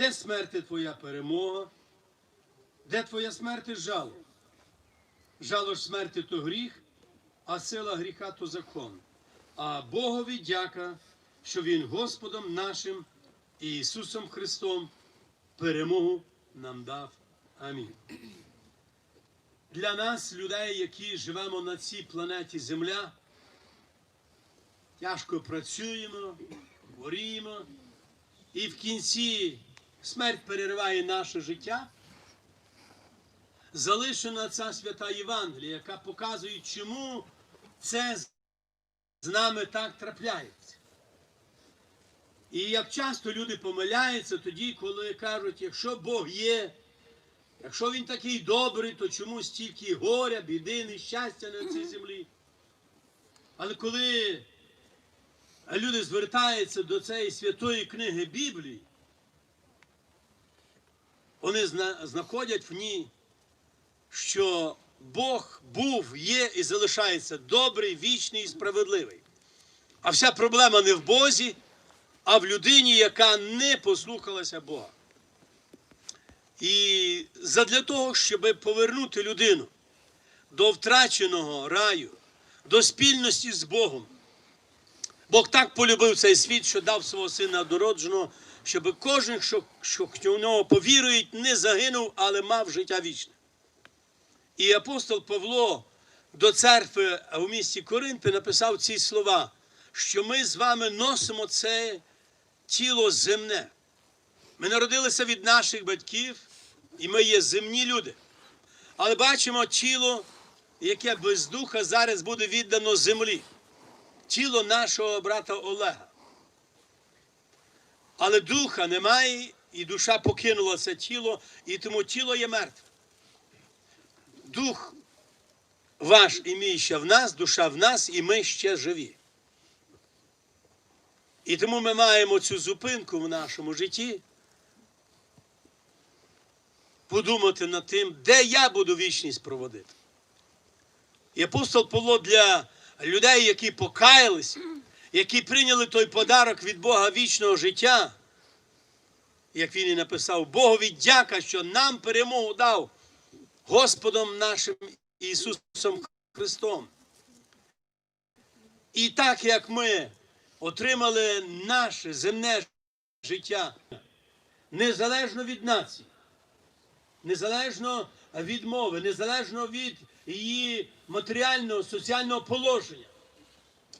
Де смерти твоя перемога? Де твоя смерть жало? Жало ж смерти то гріх, а сила гріха то закон. А Богові дяка, що Він Господом нашим і Ісусом Христом перемогу нам дав. Амінь. Для нас, людей, які живемо на цій планеті Земля, тяжко працюємо, хворіємо, і в кінці смерть перериває наше життя. Залишена ця свята Євангелія, яка показує, чому це з нами так трапляється. І як часто люди помиляються тоді, коли кажуть, якщо Бог є, якщо Він такий добрий, то чому стільки горя, біди, нещастя на цій землі? Але коли люди звертаються до цієї святої книги Біблії, вони зна- знаходять в ній, що Бог був, є і залишається добрий, вічний і справедливий. А вся проблема не в Бозі, а в людині, яка не послухалася Бога. І задля того, щоб повернути людину до втраченого раю, до спільності з Богом, Бог так полюбив цей світ, що дав свого сина однородженого, щоб кожен, що, що в нього повірують, не загинув, але мав життя вічне. І апостол Павло до церкви у місті Коринти написав ці слова, що ми з вами носимо це тіло земне. Ми народилися від наших батьків, і ми є земні люди. Але бачимо тіло, яке без духа зараз буде віддано землі. Тіло нашого брата Олега. Але духа немає, і душа покинула це тіло, і тому тіло є мертве. Дух ваш і мій ще в нас, душа в нас, і ми ще живі. І тому ми маємо цю зупинку в нашому житті. Подумати над тим, де я буду вічність проводити. І апостол Павло для людей, які покаялися, які прийняли той подарок від Бога вічного життя, як він і написав, Богові дяка, що нам перемогу дав Господом нашим Ісусом Христом. І так як ми отримали наше земне життя, незалежно від нації, незалежно від мови, незалежно від її матеріального, соціального положення,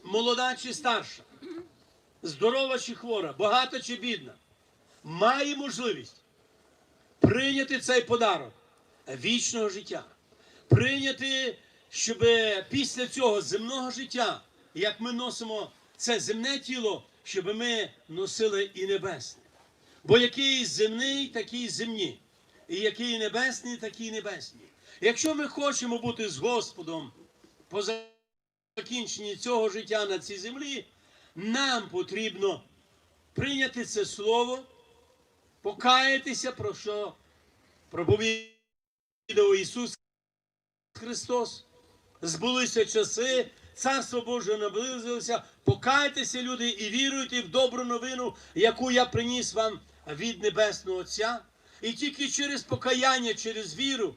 молода чи старша, здорова чи хвора, багата чи бідна, має можливість прийняти цей подарок вічного життя. Прийняти, щоб після цього земного життя, як ми носимо це земне тіло, щоб ми носили і небесне. Бо який земний, такий земні. І який небесний, такий небесні. Якщо ми хочемо бути з Господом по закінченні цього життя на цій землі, нам потрібно прийняти це слово, покаятися, про що проповідав Ісус Христос. Збулися часи, Царство Боже наблизилося. Покайтеся, люди, і віруйте в добру новину, яку я приніс вам від Небесного Отця. І тільки через покаяння, через віру,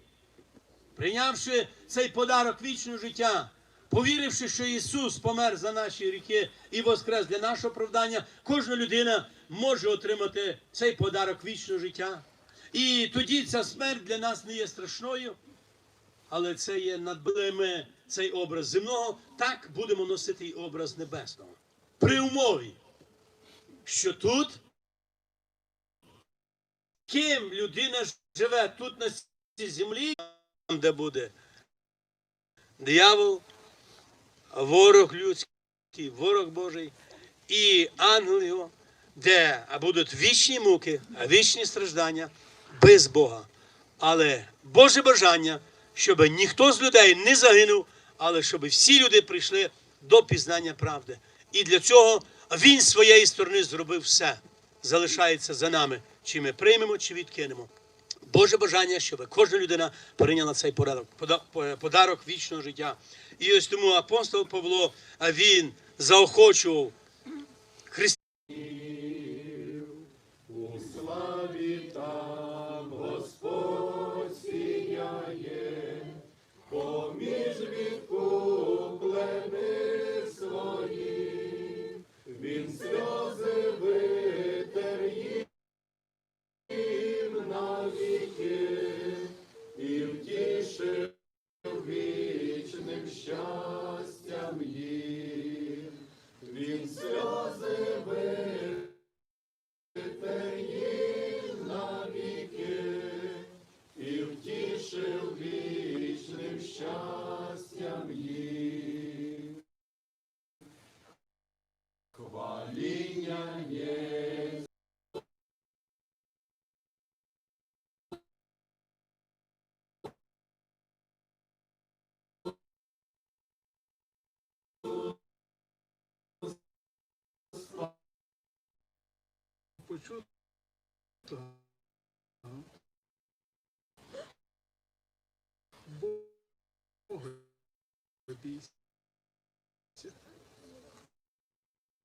прийнявши цей подарок вічного життя, повіривши, що Ісус помер за наші ріки і воскрес для нашого оправдання, кожна людина може отримати цей подарок вічного життя. І тоді ця смерть для нас не є страшною, але це є надбилими цей образ земного, так будемо носити й образ небесного. При умові, що тут ким людина живе тут на цій землі, там, де буде диявол, ворог людський, ворог Божий і його, де будуть вічні муки, вічні страждання без Бога. Але Боже бажання, щоб ніхто з людей не загинув, але щоб всі люди прийшли до пізнання правди. І для цього Він з своєї сторони зробив все. Залишається за нами, чи ми приймемо, чи відкинемо. Боже бажання, щоб кожна людина прийняла цей подарок, пода- подарок вічного життя. І ось тому апостол Павло, він заохочував вічним щастям їх. Хваління є почуто.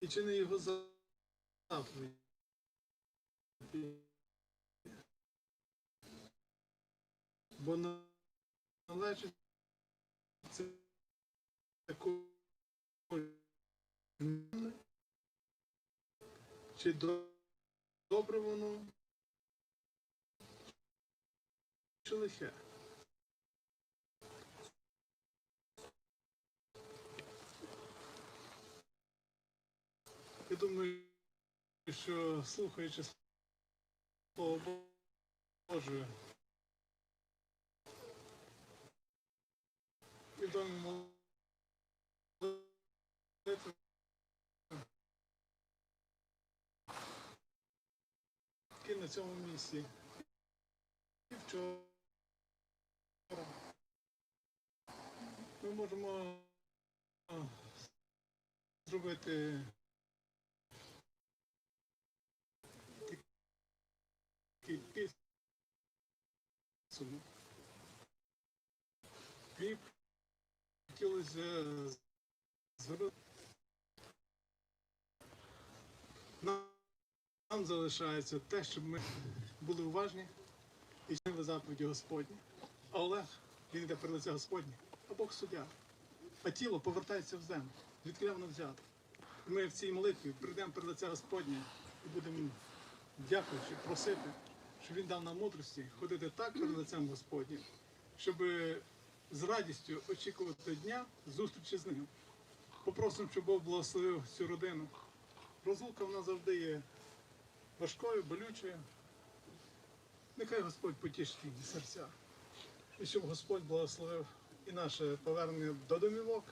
І чини його заповіді. Бо належить це чи добре воно, чи лихе. Я думаю, що слухаючи Слово Боже, відомі молитви на цьому місці. І вчора. Ми можемо зробити такий підсумок. І хотілося звернути нам залишається те, щоб ми були уважні і чинили заповіді Господні. А Олег, він йде перед лице Господнє, а Бог суддя. А тіло повертається в землю, звідки воно взято. Ми в цій молитві прийдемо перед лице Господнє і будемо дякуючи, просити, щоб він дав нам мудрості ходити так перед лицем Господнім, щоб з радістю очікувати дня зустрічі з ним. Попросимо, щоб Бог благословив цю родину. Розлука вона завжди є важкою, болючою. Нехай Господь потішить їхні серця. І щоб Господь благословив і наше повернення до домівок,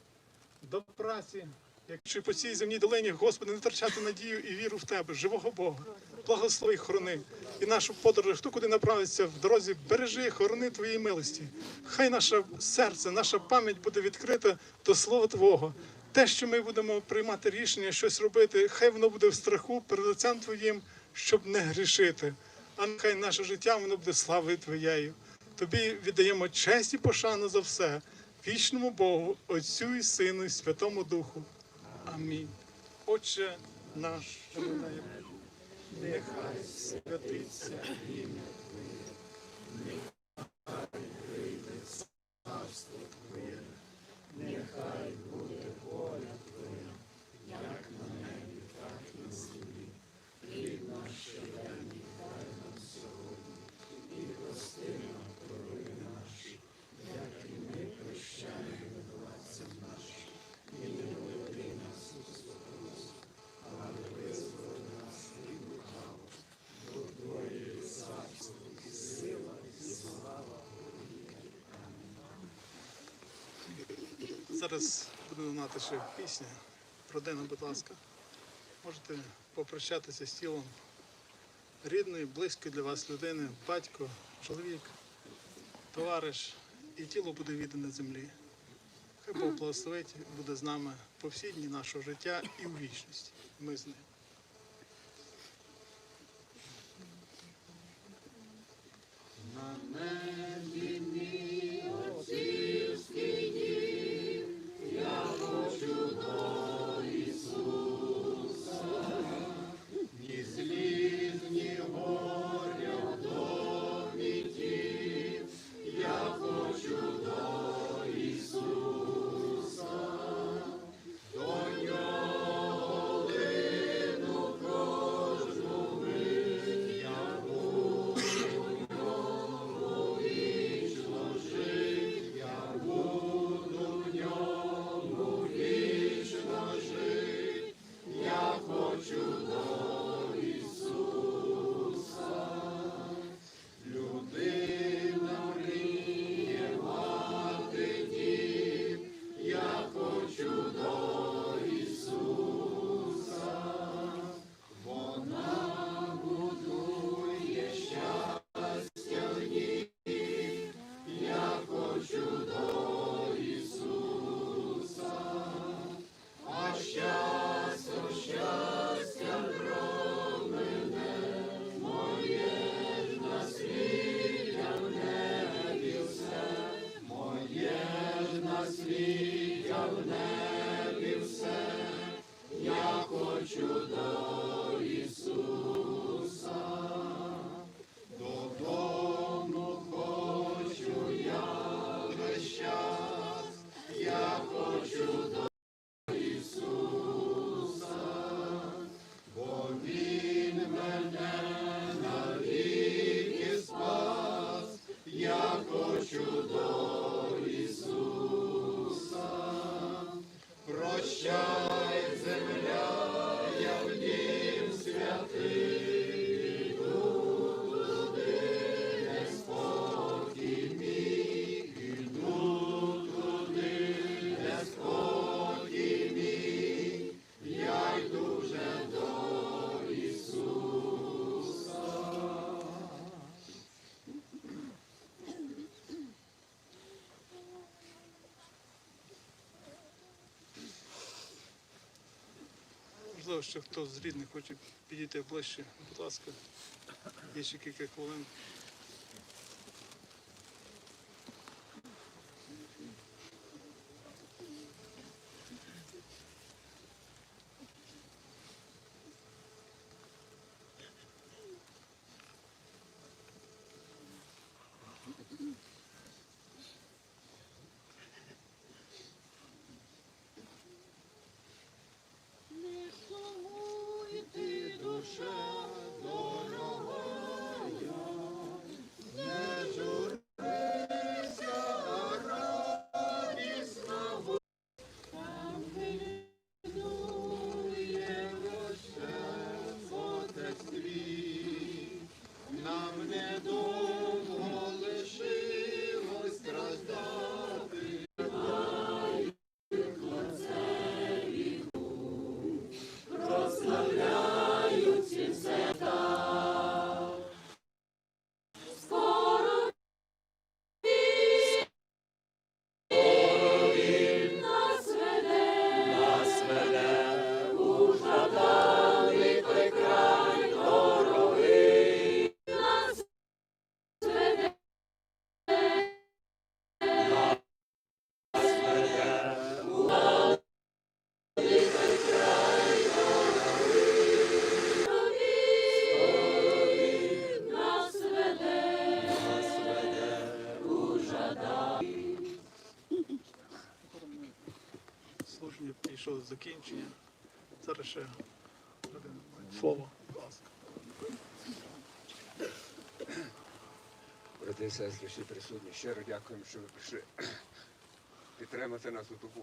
до праці. Якщо по цій земній долині, Господи, не втрачати надію і віру в Тебе, живого Бога. Благослови, хорони. І нашу подорож, хто куди направиться в дорозі, бережи, хорони Твоєї милості. Хай наше серце, наша пам'ять буде відкрита до Слова Твого. Те, що ми будемо приймати рішення, щось робити, хай воно буде в страху перед лицем Твоїм, щоб не грішити. А нехай наше життя воно буде славою Твоєю. Тобі віддаємо честь і пошану за все, вічному Богу, Отцю і Сину, і Святому Духу. Амінь. Отче наш, нехай святиться ім'я Твоє, нехай прийде царство Твоє, нехай буде воля Твоя, як на небі, так і на землі. Хліб наш щоденний дай нам сьогодні, і прости нам провини наші, як і ми прощаємо винуватцям нашим, і не веди нас у спокусу, але визволи нас від лукавого. Бо Твоє є царство, і сила, і слава. Зараз буде лунати ще пісня. Родина, будь ласка. Можете попрощатися з тілом рідної, близької для вас людини, батько, чоловік, товариш, і тіло буде віддане землі. Хай Бог благословить, буде з нами по всі дні нашого життя і у вічності. Ми з ним. Можливо, що хто з рідних хоче підійти ближче. Будь ласка, є ще кілька хвилин. Закінчення. Зараз ще слово, будь ласка. Брати сестри, всі присутні, щиро дякуємо, що ви прийшли підтримати нас у таку